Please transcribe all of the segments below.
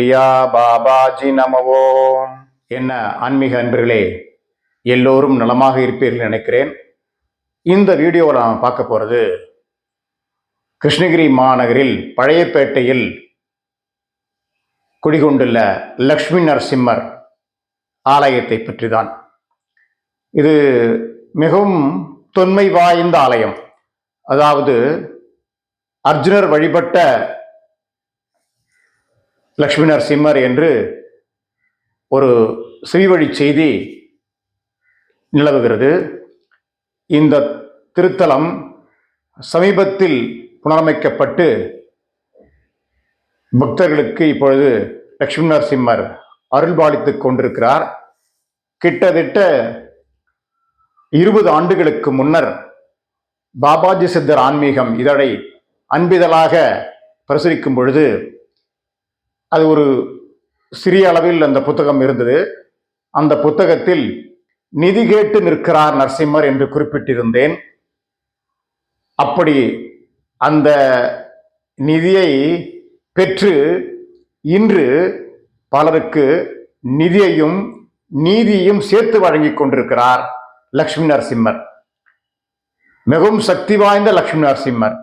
பிரியா பாபாஜி நமவோ. என்ன ஆன்மீக அன்பர்களே எல்லோரும் நலமாக இருப்பீர்கள் நினைக்கிறேன். இந்த வீடியோவில் நாம் பார்க்க போகிறது கிருஷ்ணகிரி மாநகரில் பழையப்பேட்டையில் குடிகொண்டுள்ள லக்ஷ்மி நரசிம்மர் ஆலயத்தை பற்றிதான். இது மிகவும் தொன்மை வாய்ந்த ஆலயம். அதாவது அர்ஜுனர் வழிபட்ட லக்ஷ்மி நரசிம்மர் என்று ஒரு செவிவழி செய்தி நிலவுகிறது. இந்த திருத்தலம் சமீபத்தில் புனரமைக்கப்பட்டு பக்தர்களுக்கு இப்பொழுது லக்ஷ்மி நரசிம்மர் அருள்பாலித்து கொண்டிருக்கிறார். கிட்டத்தட்ட இருபது ஆண்டுகளுக்கு முன்னர் பாபாஜி சித்தர் ஆன்மீகம் இதழை அன்பிதழாக பிரசுரிக்கும் பொழுது அது ஒரு சிறிய அளவில் அந்த புத்தகம் இருந்தது. அந்த புத்தகத்தில் நிதி கேட்டு நிற்கிறார் நரசிம்மர் என்று குறிப்பிட்டிருந்தேன். அப்படி அந்த நிதியை பெற்று இன்று பலருக்கு நிதியையும் நீதியையும் சேர்த்து வழங்கிக் கொண்டிருக்கிறார் லக்ஷ்மி நரசிம்மர். மிகவும் சக்தி வாய்ந்த லக்ஷ்மி நரசிம்மர்.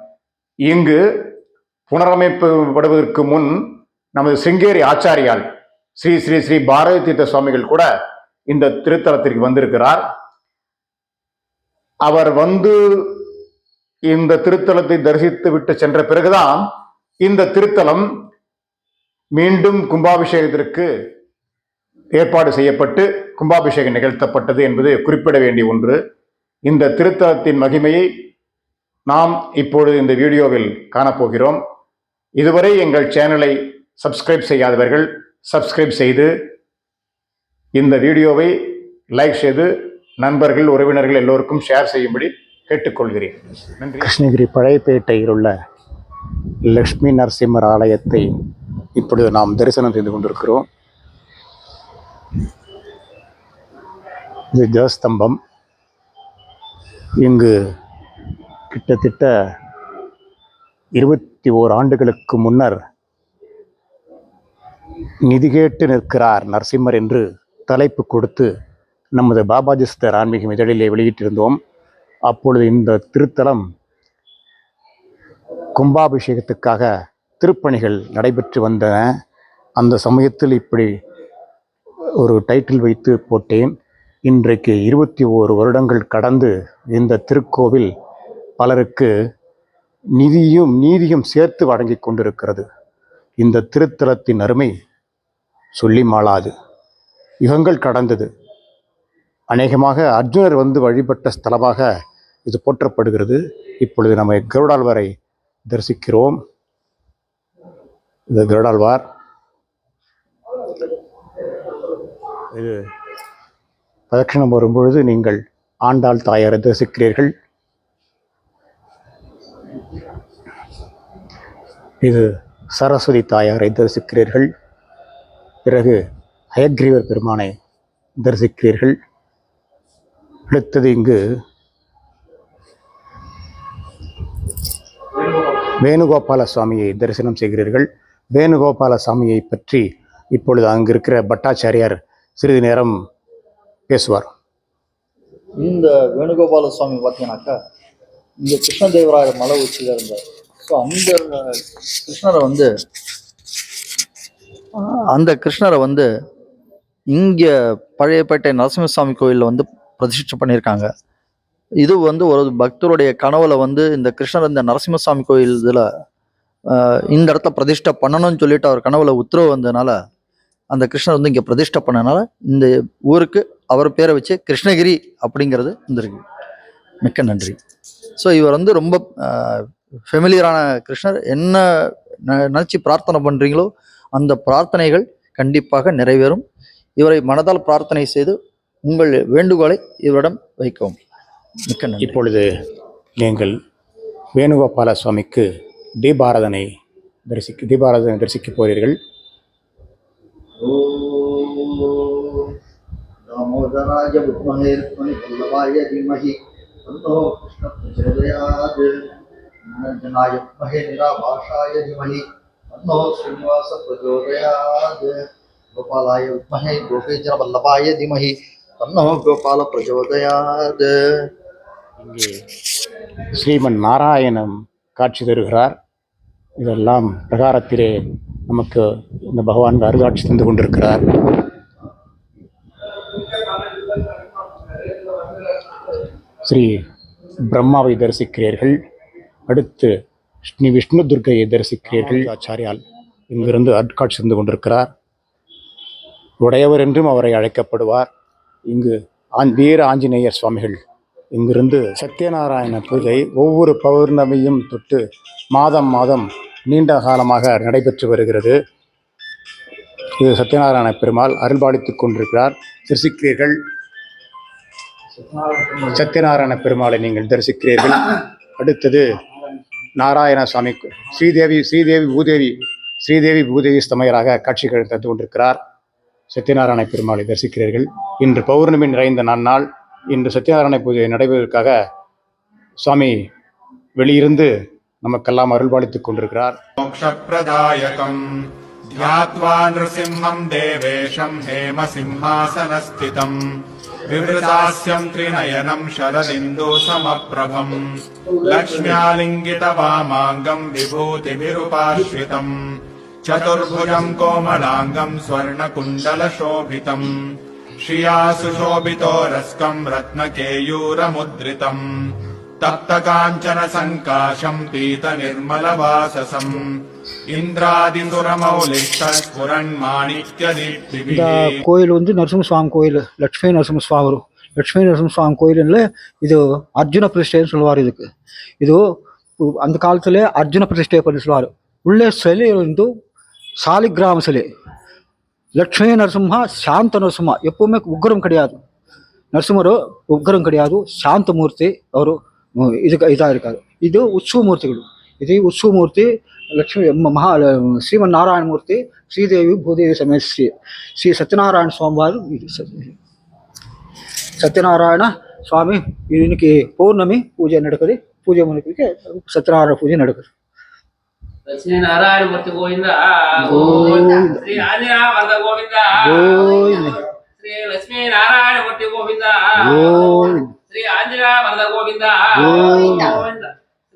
இங்கு புனரமைப்புப்படுவதற்கு முன் நமது சிங்கேரி ஆச்சாரியால் ஸ்ரீ ஸ்ரீ ஸ்ரீ பாரதி தீர்த்த சுவாமிகள் கூட இந்த திருத்தலத்திற்கு வந்திருக்கிறார். அவர் வந்து இந்த திருத்தலத்தை தரிசித்து விட்டு சென்ற பிறகுதான் இந்த திருத்தலம் மீண்டும் கும்பாபிஷேகத்திற்கு ஏற்பாடு செய்யப்பட்டு கும்பாபிஷேகம் நிகழ்த்தப்பட்டது என்பது குறிப்பிட வேண்டிய ஒன்று. இந்த திருத்தலத்தின் மகிமையை நாம் இப்பொழுது இந்த வீடியோவில் காணப்போகிறோம். இதுவரை எங்கள் சேனலை சப்ஸ்கிரைப் செய்யாதவர்கள் சப்ஸ்கிரைப் செய்து இந்த வீடியோவை லைக் செய்து நண்பர்கள் உறவினர்கள் எல்லோருக்கும் ஷேர் செய்யும்படி கேட்டுக்கொள்கிறேன். நன்றி. கிருஷ்ணகிரி பழையப்பேட்டையில் உள்ள லக்ஷ்மி நரசிம்மர் ஆலயத்தை இப்பொழுது நாம் தரிசனம் செய்து கொண்டிருக்கிறோம். இது ஜெயஸ்தம்பம் இங்கு கிட்டத்தட்ட இருபத்தி ஓர் ஆண்டுகளுக்கு முன்னர் நிதி கேட்டு நிற்கிறார் நரசிம்மர் என்று தலைப்பு கொடுத்து நமது பாபாஜி சித்தர் ஆன்மீக இதழிலே வெளியிட்டிருந்தோம். அப்பொழுது இந்த திருத்தலம் கும்பாபிஷேகத்துக்காக திருப்பணிகள் நடைபெற்று வந்தன. அந்த சமயத்தில் இப்படி ஒரு டைட்டில் வைத்து போட்டேன். இன்றைக்கு இருபத்தி ஓரு வருடங்கள் கடந்து இந்த திருக்கோவில் பலருக்கு நிதியும் நீதியும் சேர்த்து வழங்கிக் கொண்டிருக்கிறது. இந்த திருத்தலத்தின் அருமை சொல்லி மாளாது. யுகங்கள் கடந்தது. அநேகமாக அர்ஜுனர் வந்து வழிபட்ட ஸ்தலமாக இது போற்றப்படுகிறது. இப்பொழுது நம்ம கருடாழ்வாரை தரிசிக்கிறோம். இது கருடாழ்வார் இது பிரதட்சிணம் வரும்பொழுது நீங்கள் ஆண்டாள் தாயாரை தரிசிக்கிறீர்கள். இது சரஸ்வதி தாயாரை தரிசிக்கிறீர்கள். பிறகு அயக்ரீவர் பெருமானை தரிசிக்கிறீர்கள். அடுத்தது இங்கு வேணுகோபால சுவாமியை தரிசனம் செய்கிறீர்கள். வேணுகோபால சுவாமியை பற்றி இப்பொழுது அங்கு இருக்கிற பட்டாச்சாரியார் சிறிது நேரம் பேசுவார். இந்த வேணுகோபால சுவாமி பார்த்தீங்கன்னாக்கா இந்த கிருஷ்ணதேவராயர் மலை உச்சியில் இருந்தார். ஸோ அந்த கிருஷ்ணரை வந்து அந்த கிருஷ்ணரை வந்து இங்கே பழையப்பேட்டை நரசிம்மசாமி கோயிலில் வந்து பிரதிஷ்டை பண்ணியிருக்காங்க. இது வந்து ஒரு பக்தருடைய கனவுல வந்து இந்த கிருஷ்ணர் இந்த நரசிம்மசாமி கோயில் இதில் இந்த இடத்துல பிரதிஷ்டை பண்ணணும்னு சொல்லிட்டு அவர் கனவுல உத்தரவு வந்ததுனால அந்த கிருஷ்ணர் வந்து இங்கே பிரதிஷ்டை பண்ணனால இந்த ஊருக்கு அவர் பேரை வச்சு கிருஷ்ணகிரி அப்படிங்கிறது இருந்திருக்கு மிக்க நன்றி. ஸோ இவர் வந்து ரொம்ப ஃபெமிலியரான கிருஷ்ணர். என்ன ந- பிரார்த்தனை பண்ணுறீங்களோ அந்த பிரார்த்தனைகள் கண்டிப்பாக நிறைவேறும் இவரை மனதால் பிரார்த்தனை செய்து உங்கள் வேண்டுகோளை இவரிடம் வைக்கவும் மிக்க நன்றி இப்பொழுது நீங்கள் வேணுகோபால சுவாமிக்கு தீபாராதனை தரிசிக்க தீபாராதனை தரிசிக்கப் போகிறீர்கள் दामोदराय विद्महे रुक्मिणीवल्लभाय धीमहि तन्नो कृष्णः प्रचोदयात् निरञ्जनाय विद्महे निराभाषाय धीमहि तन्नो श्रीनिवास प्रचोदयात् गोपालाय विद्महे गोपीचरवल्लभाय धीमहि तन्नो गोपाल प्रचोदयात् இங்கே ஸ்ரீமன் நாராயணம் காட்சி தருகிறார் இதெல்லாம் பிரகாரத்திலே நமக்கு இந்த பகவான் அருகாட்சி தந்து கொண்டிருக்கிறார் ஸ்ரீ பிரம்மாவை தரிசிக்கிறீர்கள் அடுத்து ஸ்ரீ விஷ்ணு துர்க்கையை தரிசிக்கிறீர்கள் ஆச்சாரியால் இங்கிருந்து அருட்காட்சி தந்து கொண்டிருக்கிறார். உடையவர் என்றும் அவரை அழைக்கப்படுவார். இங்கு ஆஞ் வீர ஆஞ்சநேயர் சுவாமிகள் இங்கிருந்து சத்யநாராயண பூஜை ஒவ்வொரு பௌர்ணமியும் தொட்டு மாதம் மாதம் நீண்ட காலமாக நடைபெற்று வருகிறது. இது சத்யநாராயண பெருமாள் அருள்பாலித்துக் கொண்டிருக்கிறார். தரிசிக்கிறீர்கள். சத்யநாராயண பெருமாளை நீங்கள் தரிசிக்கிறீர்கள். அடுத்தது நாராயணசுவாமி ஸ்ரீதேவி ஸ்ரீதேவி பூதேவி ஸ்ரீதேவி பூதேவி ஸ்தமையராக காட்சி கழித்து கொண்டிருக்கிறார். சத்யநாராயண பெருமாளை தரிசிக்கிறீர்கள். இன்று பௌர்ணமி நிறைந்த நன்னாள். இன்று சத்யநாராயண பூஜை நடைபெறுவதற்காக சுவாமி வெளியிருந்து நமக்கெல்லாம் அருள்பாலித்துக் கொண்டிருக்கிறார். மோக்ஷப்பிரதாயகம். தியாத்வா நிருசிம்மம் தேவேஷம் ஹேம சிம்ஹாசனஸ்திதம் विवृतास्यम् त्रिनयनम् शरदिन्दुसमप्रभम् लक्ष्म्यालिङ्गितवामाङ्गम् विभूतिभिरुपाश्रितम् चतुर्भुजम् कोमलाङ्गम् स्वर्णकुण्डलशोभितम् श्रिया सुशोभितो रस्कम् रत्नकेयूरमुद्रितम् तप्तकाञ्चन सङ्काशम् पीतनिर्मलवाससम् இந்த கோயில் வந்து நரசிம்மசுவாமி கோயில் லட்சுமி நரசிம்மசுவாமி வரும் லட்சுமி நரசிம்மசுவாமி கோயில்ல இது அர்ஜுன பிரதிஷ்டைன்னு சொல்லுவார் இதுக்கு. இது அந்த காலத்துல அர்ஜுன பிரதிஷ்டை பண்ணி சொல்லுவார். உள்ளே சிலை வந்து சாலிகிராம சிலை. லட்சுமி நரசிம்ஹா சாந்த நரசிம்ஹா எப்பவுமே உக்ரம் கிடையாது. நரசிம்மரோ உக்ரம் கிடையாது. சாந்த மூர்த்தி அவரு இது இதாக இருக்காரு. இது உற்சவ மூர்த்திகள். இது உற்சவ மூர்த்தி లక్ష్మీ మహా శ్రీమన్నారాయణమూర్తి శ్రీదేవి భూదేవి సమేత శ్రీ శ్రీ సత్యనారాయణ స్వామివారు సత్యనారాయణ స్వామి దీనికి పౌర్ణమి పూజ నడకది. పూజ మునికి సత్యనారాయణ పూజ నడకదు. శ్రీనారాయణమూర్తి గోవింద? శ్రీ వరద శ్రీ వరద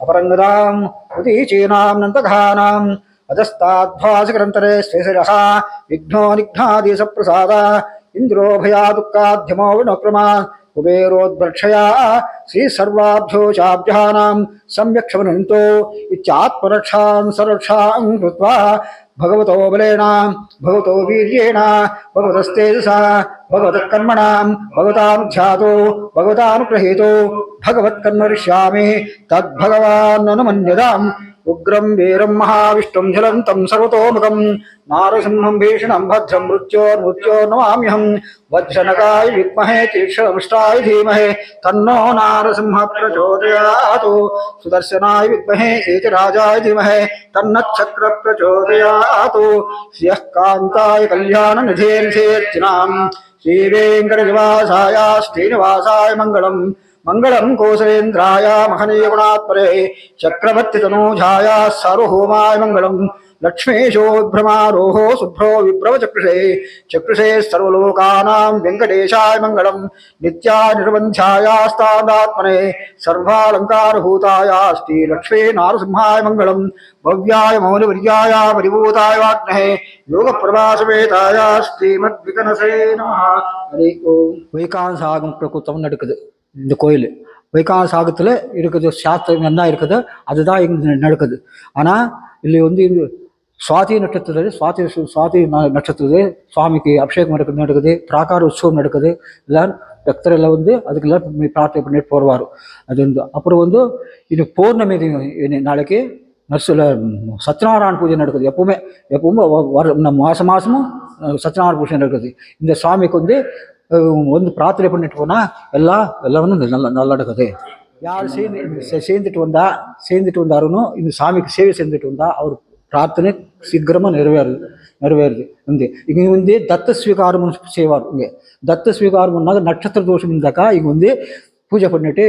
అపరంగదాం ఉదీచీనాం నందఘానాం అధస్తాద్భాసిగ్రంథరే శ్రీశిరస విఘ్నో నిఘ్నాదీశ ప్రసాద ఇంద్రో భయాదుఃఖాధ్యమో విణక్రమా కుబేరోద్భక్షయా శ్రీ సర్వాభ్యో చాభ్యానాం సమ్యక్షవనంతో సరక్షాం కృత్వా भगवतो बलेण भगवतो वीर्येण भगवतस्तेजसा भगवतकर्मणां भगवतानुध्यातो भगवतानुग्रहेतो भगवत्कर्मरिष्यामि तद्भगवान् अनुमन्यताम्। उग्रम उग्रं वीरं महाविष्णुं झलन्तं सर्वतोमुखं। मृत्यो भीषणं भद्रं मृत्योर्मृत्योर्नमाम्यहं वज्रनकाय विमहे तीक्ष्णमिष्टाय धीमहे। तन्नो प्रचोदया प्रचोदयातु सुदर्शनाय विद्महे एकराजाय धीमहे। तन्नच्छक्र प्रचोदयातु श्रियः कान्ताय कल्याणनिधेर् श्रीवेङ्कटनिवासाय श्रीनिवासाय मङ्गलम्। మంగళం కోసలేంద్రాయ మహనీయ గుణాత్మరే చక్రవర్తి తనూజాయ సార్వభౌమాయ మంగళం లక్ష్మీశో భ్రమారోహో శుభ్రో విభ్రవ చక్షుషే చక్షుషే సర్వలోకానాం వెంకటేశాయ మంగళం నిత్యా నిర్బంధ్యాయాస్తాదాత్మనే సర్వాలంకారభూతాయ శ్రీ లక్ష్మీ నారసింహాయ మంగళం భవ్యాయ మౌనవర్యాయ పరిభూతాయ వాగ్నే యోగ பிரபாசவேதாயா ஸ்ரீமத் விகனசே நம ஹரி ஓம் வைகாசாகம் பிரகுத்தம் நடக்குது இந்த கோயில். வைகால சாகத்தில் இருக்குது சாஸ்திரம் என்ன இருக்குது அதுதான் இங்கே நடக்குது. ஆனால் இல்லை வந்து சுவாதி நட்சத்திரத்தில் சுவாதி சுவாதி நட்சத்திரத்தில் சுவாமிக்கு அபிஷேகம் நடக்குது நடக்குது பிராகார உற்சவம் நடக்குது. எல்லாம் பக்தரெல்லாம் வந்து அதுக்கெல்லாம் பிரார்த்தனை பண்ணிட்டு போடுவார் அது வந்து அப்புறம் வந்து இது பௌர்ணமி நாளைக்கு நர்சில் சத்யநாராயண பூஜை நடக்குது எப்பவுமே. எப்பவுமே வர நம்ம மாதம் மாதமும் சத்யநாராயண பூஜை நடக்குது. இந்த சுவாமிக்கு வந்து வந்து பிரார்த்தனை பண்ணிட்டு போனால் எல்லாம் எல்லாம் வந்து நல்லா நல்லா நடக்குது யார் சேர்ந்து சேர்ந்துட்டு வந்தா சேர்ந்துட்டு வந்தாருன்னு இந்த சாமிக்கு சேவை செஞ்சுட்டு வந்தா அவர் பிரார்த்தனை சீக்கிரமாக நிறைவேறுது நிறைவேறுது. வந்து இங்கே வந்து தத்த ஸ்வீகாரம் செய்வார் இங்கே. தத்த ஸ்வீகாரம்னாக்க நட்சத்திர தோஷம் இருந்தாக்கா இங்கே வந்து பூஜை பண்ணிட்டு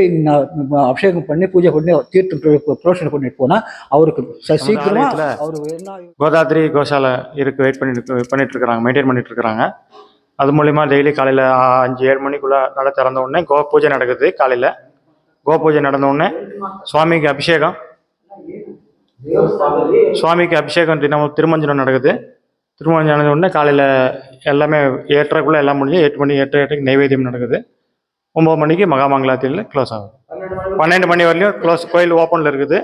அபிஷேகம் பண்ணி பூஜை பண்ணி தீர்த்தம் பிர- புரோஷனை பண்ணிட்டு போனா அவருக்கு ச- சீக்கிரமா ஆலயத்துல அவர் என்ன கோதாத்ரி கோசாலை இருக்கு வெயிட் பண்ணிட்டு பண்ணிட்டு இருக்கிறாங்க மெயின்டைன் பண்ணிட்டு இருக்கிறாங்க. அது மூலிமா டெய்லி காலையில் அஞ்சு ஏழு மணிக்குள்ளே நடை திறந்த உடனே கோ பூஜை நடக்குது காலையில். கோ பூஜை நடந்த உடனே சுவாமிக்கு அபிஷேகம். சுவாமிக்கு அபிஷேகம் தினமும் திருமஞ்சனம் நடக்குது. திருமஞ்சனம் நடந்த உடனே காலையில் எல்லாமே ஏற்றக்குள்ளே எல்லாம் முடிஞ்சு எட்டு மணி எட்டு எட்டுக்கு நைவேத்தியம் நடக்குது. ஒம்பது மணிக்கு மகாமங்கலாத்தில் க்ளோஸ் ஆகும் பன்னெண்டு மணி வரலையும் க்ளோஸ் கோயில் ஓப்பனில் இருக்குது.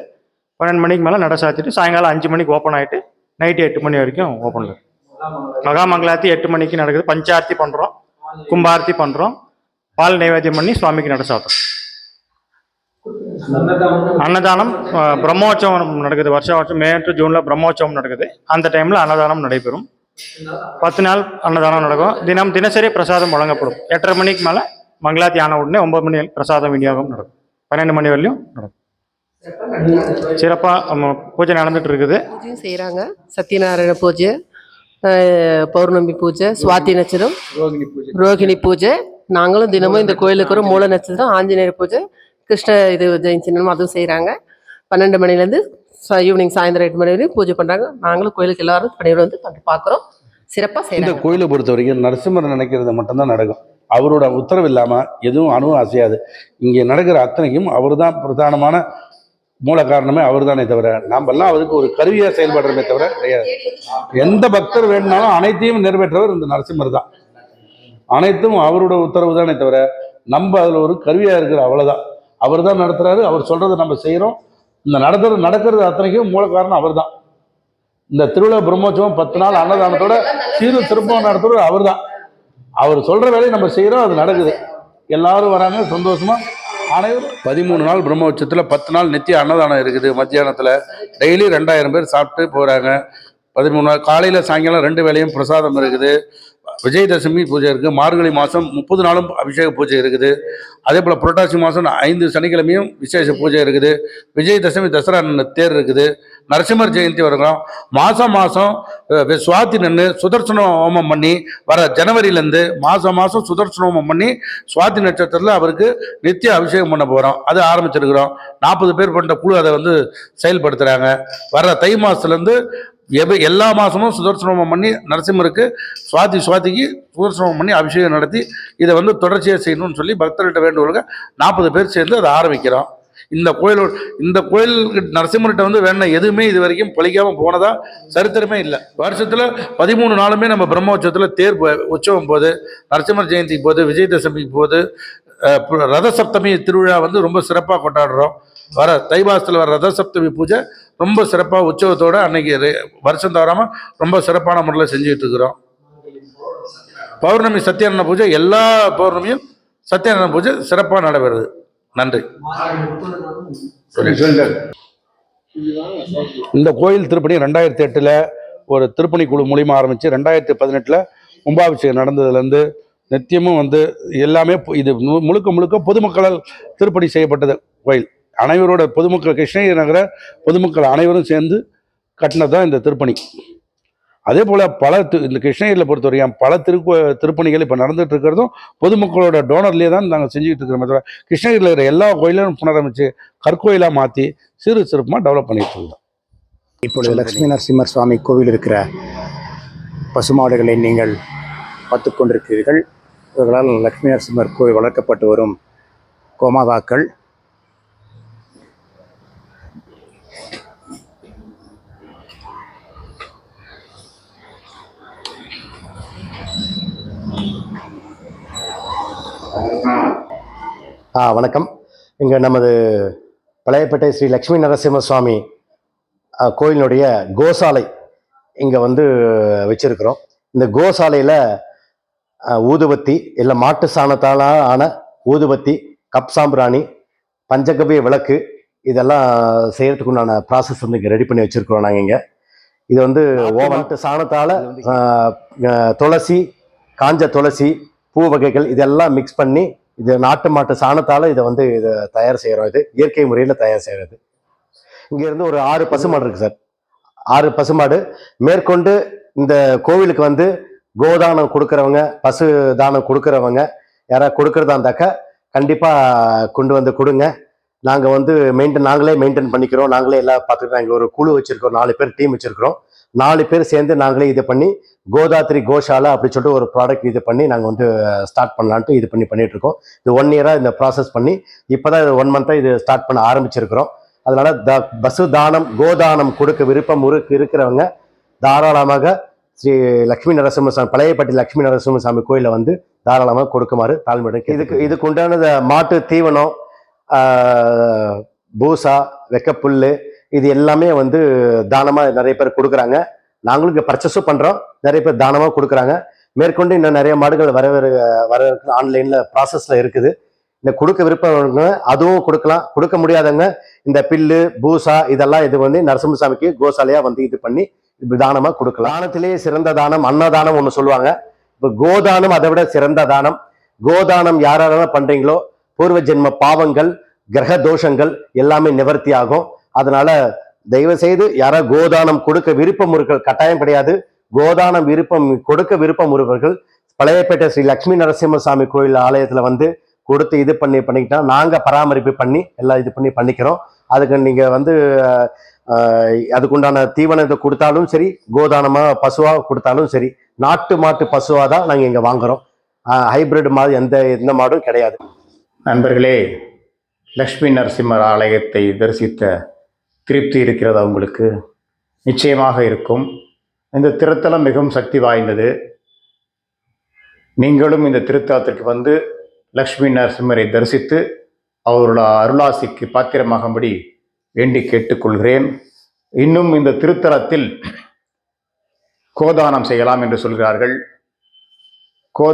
பன்னெண்டு மணிக்கு மேலே நட சாத்திட்டு சாயங்காலம் அஞ்சு மணிக்கு ஓப்பன் ஆகிட்டு நைட்டு எட்டு மணி வரைக்கும் ஓப்பனில் இருக்குது மகாமங்கலாத்தி எட்டு மணிக்கு நடக்குது. பஞ்சார்த்தி பண்ணுறோம் கும்பார்த்தி பண்ணுறோம் பால் நைவேத்தியம் பண்ணி சுவாமிக்கு நட சாத்துறோம். அன்னதானம் பிரம்மோற்சவம் நடக்குது. வருஷம் வருஷம் மே டு ஜூனில் பிரம்மோற்சவம் நடக்குது. அந்த டைமில் அன்னதானம் நடைபெறும். பத்து நாள் அன்னதானம் நடக்கும். தினம் தினசரி பிரசாதம் வழங்கப்படும். எட்டரை மணிக்கு மேலே மங்களாத்தி ஆன உடனே ஒன்பது மணி பிரசாதம் விநியோகம் நடக்கும். பன்னெண்டு மணி வரலையும் நடக்கும். சிறப்பாக பூஜை நடந்துட்டு இருக்குது. பூஜையும் செய்கிறாங்க சத்யநாராயண பூஜை. பௌர்ணமி பூஜை சுவாதி நட்சத்திரம் ரோகிணி பூஜை நாங்களும் தினமும் இந்த கோயிலுக்கு ஒரு மூல நட்சத்திரம் ஆஞ்சநேயர் பூஜை கிருஷ்ண இது ஜெயந்தினம் அதுவும் செய்கிறாங்க பன்னெண்டு மணிலேருந்து ஈவினிங் சாயந்தரம் எட்டு மணி வரையும் பூஜை பண்ணுறாங்க நாங்களும் கோயிலுக்கு எல்லாரும் பணியோட வந்து பார்க்குறோம் சிறப்பாக இந்த செய்கிறாங்க கோயிலை பொறுத்த வரைக்கும் நரசிம்மர் நினைக்கிறது மட்டும்தான் நடக்கும் அவரோட உத்தரவு இல்லாமல் எதுவும் அணுவும் அசையாது இங்கே நடக்கிற அத்தனைக்கும் அவர் தான் பிரதானமான மூல காரணமே அவர் தானே தவிர நாமெல்லாம் அவருக்கு ஒரு கருவியாக செயல்படுறமே தவிர கிடையாது. எந்த பக்தர் வேணும்னாலும் அனைத்தையும் நிறைவேற்றவர் இந்த நரசிம்மர் தான். அனைத்தும் அவரோட உத்தரவு தானே தவிர நம்ம அதில் ஒரு கருவியாக இருக்கிற அவ்வளோதான் அவர் தான் நடத்துகிறாரு அவர் சொல்கிறத நம்ம செய்கிறோம் இந்த நடத்துறது நடக்கிறது அத்தனைக்கும் மூல காரணம் அவர் தான். இந்த திருவிழா பிரம்மோற்சவம் பத்து நாள் அன்னதானத்தோட சீரு திருப்பம் நடத்துறது அவர் தான். அவர் சொல்கிற வேலையை நம்ம செய்கிறோம் அது நடக்குது. எல்லாரும் வராங்க சந்தோஷமாக அனைவரும் பதிமூணு நாள் பிரம்மோற்சவத்தில் பத்து நாள் நித்திய அன்னதானம் இருக்குது. மத்தியானத்தில் டெய்லி ரெண்டாயிரம் பேர் சாப்பிட்டு போகிறாங்க பதிமூணு நாள் காலையில் சாயங்காலம் ரெண்டு வேலையும் பிரசாதம் இருக்குது. விஜயதசமி பூஜை இருக்குது மார்கழி மாதம் முப்பது நாளும் அபிஷேக பூஜை இருக்குது. அதே போல் புரட்டாசி மாதம் ஐந்து சனிக்கிழமையும் விசேஷ பூஜை இருக்குது. விஜயதசமி தசரா தேர் இருக்குது. நரசிம்மர் ஜெயந்தி வருகிறோம். மாதம் மாதம் சுவாத்தி நின்று சுதர்சன ஹோமம் பண்ணி வர ஜனவரியிலேருந்து மாதம் மாதம் சுதர்சன ஹோமம் பண்ணி சுவாதி நட்சத்திரத்தில் அவருக்கு நித்திய அபிஷேகம் பண்ண போகிறோம் அது ஆரம்பிச்சிருக்கிறோம். நாற்பது பேர் கொண்ட குழு அதை வந்து செயல்படுத்துகிறாங்க வர தை மாதத்துலேருந்து எவ எல்லா மாதமும் சுதர்சனோமம் பண்ணி நரசிம்மருக்கு சுவாதி சுவாதிக்கு சுதர்சனோமம் பண்ணி அபிஷேகம் நடத்தி இதை வந்து தொடர்ச்சியாக செய்யணும்னு சொல்லி பக்தர்கிட்ட வேண்டுகோளுக்கு நாற்பது பேர் சேர்ந்து அதை ஆரம்பிக்கிறோம். இந்த கோயிலோட இந்த கோயில் நரசிம்மர்கிட்ட வந்து வேண எதுவுமே இது வரைக்கும் பழிக்காமல் போனதா சரித்திரமே இல்லை. வருஷத்தில் பதிமூணு நாளுமே நம்ம பிரம்மோற்சவத்தில் தேர் போ- உற்சவம் போது நரசிம்மர் ஜெயந்திக்கு போது விஜயதசமிக்கு போது ரத சப்தமி திருவிழா வந்து ரொம்ப சிறப்பாக கொண்டாடுறோம். வர தை வர ரத சப்தமி பூஜை ரொம்ப சிறப்பாக உற்சவத்தோடு அன்னைக்கு வருஷம் தவறாமல் ரொம்ப சிறப்பான முறையில் செஞ்சுக்கிட்டு இருக்கிறோம். பௌர்ணமி சத்யானந்த பூஜை எல்லா பௌர்ணமியும் சத்யானந்த பூஜை சிறப்பாக நடைபெறுது. நன்றி. இந்த கோயில் திருப்பணி ரெண்டாயிரத்தி எட்டில் ஒரு திருப்பணி குழு மூலிமா ஆரம்பித்து ரெண்டாயிரத்தி பதினெட்டில் கும்பாபிஷேகம் நடந்ததுலேருந்து நித்தியமும் வந்து எல்லாமே இது மு- முழுக்க முழுக்க பொதுமக்களால் திருப்பணி செய்யப்பட்டது கோயில். அனைவரோட பொதுமக்கள் கிருஷ்ணகிரி நகர பொதுமக்கள் அனைவரும் சேர்ந்து கட்டினது தான் இந்த திருப்பணி. அதே போல் பல இந்த கிருஷ்ணகிரியில் பொறுத்தவரைக்கும் பல திருக்கு திருப்பணிகள் இப்போ நடந்துட்டு இருக்கிறதும் பொதுமக்களோட டோனர்லேயே தான் நாங்கள் செஞ்சுக்கிட்டு இருக்கிறோம் தவிர கிருஷ்ணகிரியில் இருக்கிற எல்லா கோயிலும் புனரமைச்சு கற்கோயிலாக மாற்றி சிறு சிறப்புமாக டெவலப் பண்ணிட்டு இருந்தோம் இப்பொழுது லக்ஷ்மி நரசிம்மர் சுவாமி கோவில் இருக்கிற பசுமாடுகளை நீங்கள் பார்த்து கொண்டிருக்கிறீர்கள். இவர்களால் லக்ஷ்மி நரசிம்மர் கோவில் வளர்க்கப்பட்டு வரும் கோமாதாக்கள் ஆ வணக்கம். இங்கே நமது பழையப்பேட்டை ஸ்ரீ லட்சுமி நரசிம்ம சுவாமி கோயிலினுடைய கோசாலை இங்கே வந்து வச்சிருக்கிறோம். இந்த கோசாலையில் ஊதுபத்தி இல்லை மாட்டு சாணத்தால் ஆன ஊதுபத்தி கப் சாம்பிராணி பஞ்சகவிய விளக்கு இதெல்லாம் செய்யறதுக்கு உண்டான ப்ராசஸ் வந்து இங்கே ரெடி பண்ணி வச்சிருக்கிறோம் நாங்கள் இங்கே. இது வந்து ஓவன்ட்டு சாணத்தால் துளசி காஞ்ச துளசி பூ வகைகள் இதெல்லாம் மிக்ஸ் பண்ணி இது நாட்டு மாட்டு சாணத்தால் இதை வந்து இதை தயார் செய்கிறோம் இது இயற்கை முறையில் தயார் செய்கிறது இங்கேருந்து ஒரு ஆறு பசுமாடு இருக்குது சார். ஆறு பசுமாடு. மேற்கொண்டு இந்த கோவிலுக்கு வந்து கோதானம் கொடுக்குறவங்க பசு தானம் கொடுக்குறவங்க யாராவது கொடுக்குறதா இருந்தாக்கா கண்டிப்பாக கொண்டு வந்து கொடுங்க. நாங்கள் வந்து மெயின்டைன் நாங்களே மெயின்டைன் பண்ணிக்கிறோம். நாங்களே எல்லாம் பார்த்துக்கிறோம் நாங்கள் ஒரு குழு வச்சுருக்கோம் நாலு பேர் டீம் வச்சுருக்கிறோம். நாலு பேர் சேர்ந்து நாங்களே இது பண்ணி கோதாத்ரி கோஷாலா அப்படி சொல்லிட்டு ஒரு ப்ராடக்ட் இது பண்ணி நாங்கள் வந்து ஸ்டார்ட் பண்ணலான்ட்டு இது பண்ணி பண்ணிட்டு இருக்கோம் இது ஒன் இயராக இந்த ப்ராசஸ் பண்ணி இப்போ தான் ஒன் மந்த்தாக இது ஸ்டார்ட் பண்ண ஆரம்பிச்சிருக்கிறோம். அதனால த பசு தானம் கோதானம் கொடுக்க விருப்பம் இருக்கு இருக்கிறவங்க தாராளமாக ஸ்ரீ லக்ஷ்மி நரசிம்மசாமி பழையப்பட்டி லக்ஷ்மி நரசிம்மசாமி கோயிலில் வந்து தாராளமாக கொடுக்குமாறு தாழ்மையுடன் இதுக்கு இதுக்கு உண்டான இந்த மாட்டு தீவனம் பூசா வெக்கப்புல் இது எல்லாமே வந்து தானமாக நிறைய பேர் கொடுக்குறாங்க. நாங்களும் இங்கே பர்ச்சேஸும் பண்ணுறோம் நிறைய பேர் தானமாக கொடுக்குறாங்க. மேற்கொண்டு இன்னும் நிறைய மாடுகள் வர வர ஆன்லைனில் ப்ராசஸில் இருக்குது. இந்த கொடுக்க விருப்பவங்க அதுவும் கொடுக்கலாம். கொடுக்க முடியாதவங்க இந்த பில்லு பூசா இதெல்லாம் இது வந்து நரசிம்மசாமிக்கு கோசாலையாக வந்து இது பண்ணி இப்படி கொடுக்கலாம். தானத்திலேயே சிறந்த தானம் அன்னதானம் ஒன்று சொல்லுவாங்க. இப்போ கோதானம் அதை விட சிறந்த தானம். கோதானம் யாரெல்லாம் பண்ணுறீங்களோ பூர்வ ஜென்ம பாவங்கள் கிரக தோஷங்கள் எல்லாமே நிவர்த்தி ஆகும். அதனால தயவு செய்து யாரோ கோதானம் கொடுக்க விருப்பம் இருக்கிற கட்டாயம் கிடையாது. கோதானம் விருப்பம் கொடுக்க விருப்பம் உள்ளவர்கள் பழையப்பேட்டை ஸ்ரீ லக்ஷ்மி நரசிம்மசாமி கோயில் ஆலயத்தில் வந்து கொடுத்து இது பண்ணி பண்ணிக்கிட்டா நாங்கள் பராமரிப்பு பண்ணி எல்லாம் இது பண்ணி பண்ணிக்கிறோம். அதுக்கு நீங்கள் வந்து அதுக்குண்டான தீவனத்தை கொடுத்தாலும் சரி கோதானமாக பசுவாக கொடுத்தாலும் சரி நாட்டு மாட்டு பசுவாக தான் நாங்கள் இங்கே வாங்குறோம். ஹைபிரிட் மாடு எந்த எந்த மாடும் கிடையாது. நண்பர்களே லக்ஷ்மி நரசிம்மர் ஆலயத்தை தரிசித்த திருப்தி இருக்கிறதா உங்களுக்கு? நிச்சயமாக இருக்கும். இந்த திருத்தலம் மிகவும் சக்தி வாய்ந்தது. நீங்களும் இந்த திருத்தலத்திற்கு வந்து லக்ஷ்மி நரசிம்மரை தரிசித்து அவரோட அருளாசிக்கு பாத்திரமாகும்படி வேண்டி கேட்டுக்கொள்கிறேன். இன்னும் இந்த திருத்தலத்தில் கோதானம் செய்யலாம் என்று சொல்கிறார்கள். கோ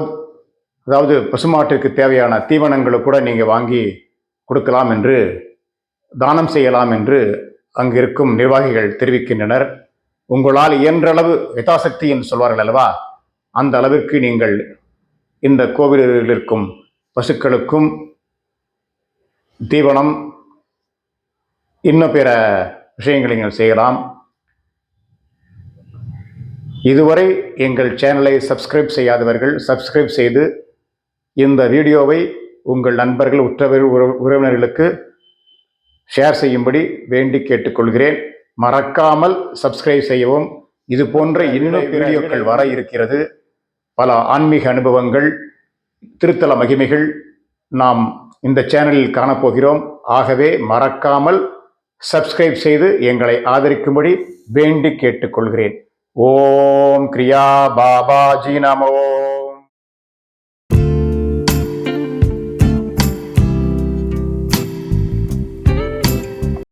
அதாவது பசுமாட்டிற்கு தேவையான தீவனங்களை கூட நீங்கள் வாங்கி கொடுக்கலாம் என்று தானம் செய்யலாம் என்று அங்கிருக்கும் நிர்வாகிகள் தெரிவிக்கின்றனர். உங்களால் இயன்றளவு யதாசக்தி என்று சொல்வார்கள் அல்லவா? அந்த அளவிற்கு நீங்கள் இந்த கோவிலில் இருக்கும் பசுக்களுக்கும் தீவனம் இன்னும் பிற விஷயங்களை நீங்கள் செய்யலாம். இதுவரை எங்கள் சேனலை சப்ஸ்கிரைப் செய்யாதவர்கள் சப்ஸ்கிரைப் செய்து இந்த வீடியோவை உங்கள் நண்பர்கள் உற்றவர் உறவு- உறவினர்களுக்கு ஷேர் செய்யும்படி வேண்டி கேட்டுக்கொள்கிறேன். மறக்காமல் சப்ஸ்கிரைப் செய்யவும். இது போன்ற இன்னும் வீடியோக்கள் வர இருக்கிறது. பல ஆன்மீக அனுபவங்கள் திருத்தல மகிமைகள் நாம் இந்த சேனலில் காணப்போகிறோம். ஆகவே மறக்காமல் சப்ஸ்கிரைப் செய்து எங்களை ஆதரிக்கும்படி வேண்டி கேட்டுக்கொள்கிறேன். ஓம் கிரியா பாபாஜி நமோ.